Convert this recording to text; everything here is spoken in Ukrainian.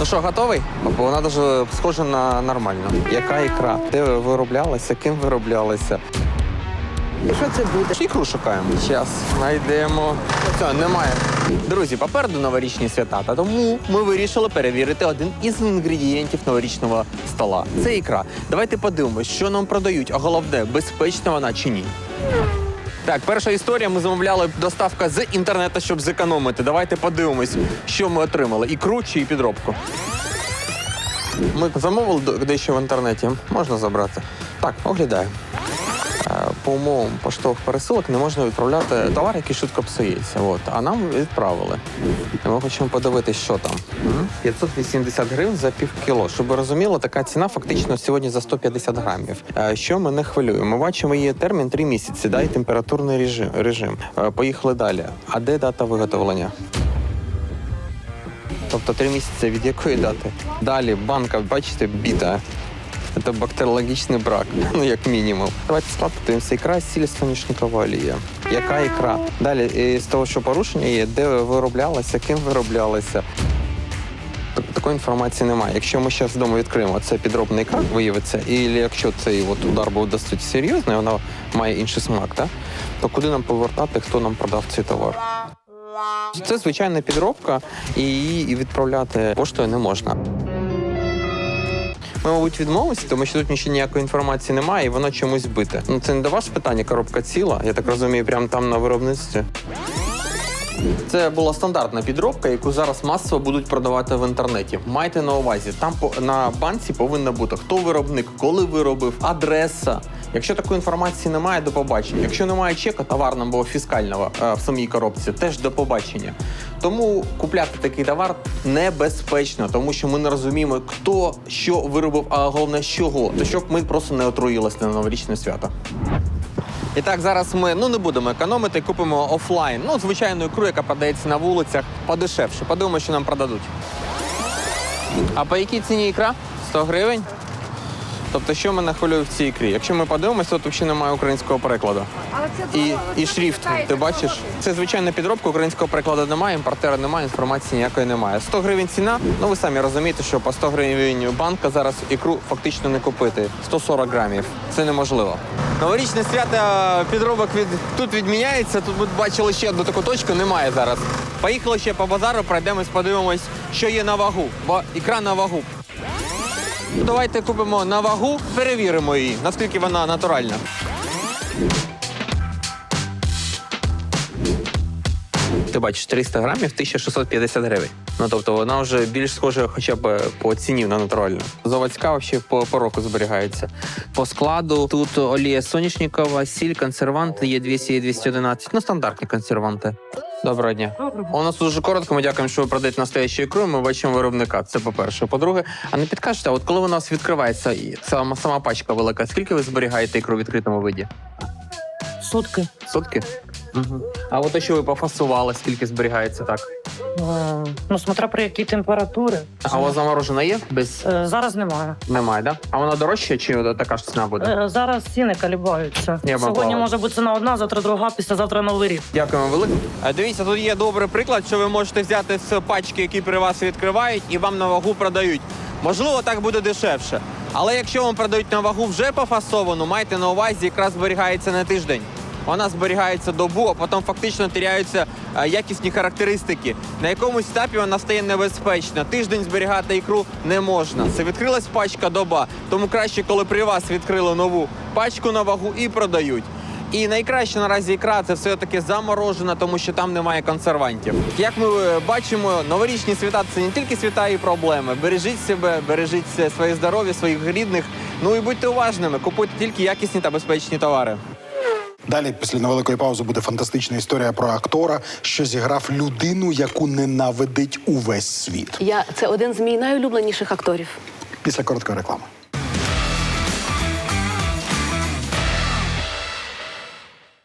Ну що, готовий? Бо вона дуже схожа на нормальну. Яка ікра? Де вироблялася, ким вироблялася? Що це буде? Ікру шукаємо. Зараз знайдемо. Все, немає. Друзі, попереду новорічні свята, та тому ми вирішили перевірити один із інгредієнтів новорічного стола. Це ікра. Давайте подивимось, що нам продають, а головне, безпечна вона чи ні. Так, перша історія. Ми замовляли доставка з інтернету, щоб зекономити. Давайте подивимось, що ми отримали: і круче, і підробку. Ми замовили дещо в інтернеті. Можна забрати. Так, оглядаємо. По умовам поштових пересилок не можна відправляти товар, який швидко псується. От. А нам відправили. Ми хочемо подивитися, що там. М? 580 гривень за пів кіло. Щоб ви розуміли, така ціна фактично сьогодні за 150 грамів. Е, Що мене хвилює? Ми бачимо її термін 3 місяці, да, і температурний режим. режим. Е, Поїхали далі. А де дата виготовлення? Тобто три місяці від якої дати? Далі банка, бачите, біта. Це бактеріологічний брак, ну як мінімум. Давайте склад. Ікра, сіль, соняшникова олія. Яка ікра? Далі з того, що порушення є, де вироблялася, ким вироблялася. Такої інформації немає. Якщо ми зараз вдома відкриємо, це підробний ікра виявиться, і якщо цей от удар був досить серйозний, вона має інший смак, так? то куди нам повертати, хто нам продав цей товар? Це звичайна підробка, і її відправляти поштою не можна. Ми, мабуть, відмовилися, тому що тут нічого ніякої інформації немає, і воно чомусь бите. Ну це не до вас питання, коробка ціла. Я так розумію, прямо там на виробництві. Це була стандартна підробка, яку зараз масово будуть продавати в інтернеті. Майте на увазі, там на банці повинна бути хто виробник, коли виробив, адреса. Якщо такої інформації немає, до побачення. Якщо немає чека товарного або фіскального е, в самій коробці, теж до побачення. Тому купляти такий товар небезпечно, тому що ми не розуміємо, хто що виробив, а головне з чого. То щоб ми просто не отруїлись на новорічне свято. І так, зараз ми ну не будемо економити, купимо офлайн. Ну, звичайну ікру, яка продається на вулицях, подешевше. Подивимося, що нам продадуть. А по якій ціні ікра? 100 гривень. Тобто, що мене хвилює в цій ікрі? Якщо ми подивимося, тут взагалі немає українського перекладу. Але це І, і шрифт, ти бачиш? Це звичайна підробка, українського перекладу немає, імпортера немає, інформації ніякої немає. 100 гривень ціна. Ну ви самі розумієте, що по 100 гривень банка зараз ікру фактично не купити. 140 грамів. Це неможливо. Новорічне свято підробок від тут відміняється. Тут ви бачили ще одну таку точку, немає зараз. Поїхали ще по базару, пройдемось, подивимось, що є на вагу. Бо ікра на вагу. Ну, Давайте купимо на вагу, перевіримо її, наскільки вона натуральна. Ти бачиш, 300 грамів 1650 гривень. Ну тобто вона вже більш схожа хоча б по ціні на натуральну. Заводська взагалі по, по року зберігається. По складу тут олія соняшникова, сіль, консерванти є 200 і 211. Ну, стандартні консерванти. Доброго дня. У нас дуже коротко. Ми дякуємо, що ви продаєте настоящу ікру. Ми бачимо виробника. Це по-перше. По-друге, а не підкажете, от коли у нас відкривається і сама, сама пачка велика, скільки ви зберігаєте ікру в відкритому виді? Сутки. Сутки? Угу. А от те, що ви пофасували, скільки зберігається так? Е, Ну, смотря при якій температурі. А у вас заморожена є? Без Е, Зараз немає. немає, да? А вона дорожча чи от така ж ціна буде? Е, Зараз ціни калібаються. Я Сьогодні бабала. може бути ціна одна, завтра друга, післязавтра новий рік. Дякуємо велике. Дивіться, тут є добрий приклад, що ви можете взяти з пачки, які при вас відкривають, і вам на вагу продають. Можливо, так буде дешевше. Але якщо вам продають на вагу вже пофасовану, майте на увазі, якраз зберігається на тиждень. Вона зберігається добу, а потім фактично теряються е, якісні характеристики. На якомусь етапі вона стає небезпечна. Тиждень зберігати ікру не можна. Це відкрилась пачка доба. Тому краще, коли при вас відкрили нову пачку на вагу і продають. І найкраще наразі ікра це все-таки заморожена, тому що там немає консервантів. Як ми е, бачимо, новорічні свята це не тільки свята і проблеми. Бережіть себе, бережіть своє здоров'я, своїх рідних. Ну і будьте уважними, купуйте тільки якісні та безпечні товари. Далі, після невеликої паузи, буде фантастична історія про актора, що зіграв людину, яку ненавидить увесь світ. Я це один з мій найулюбленіших акторів. Після короткої реклами.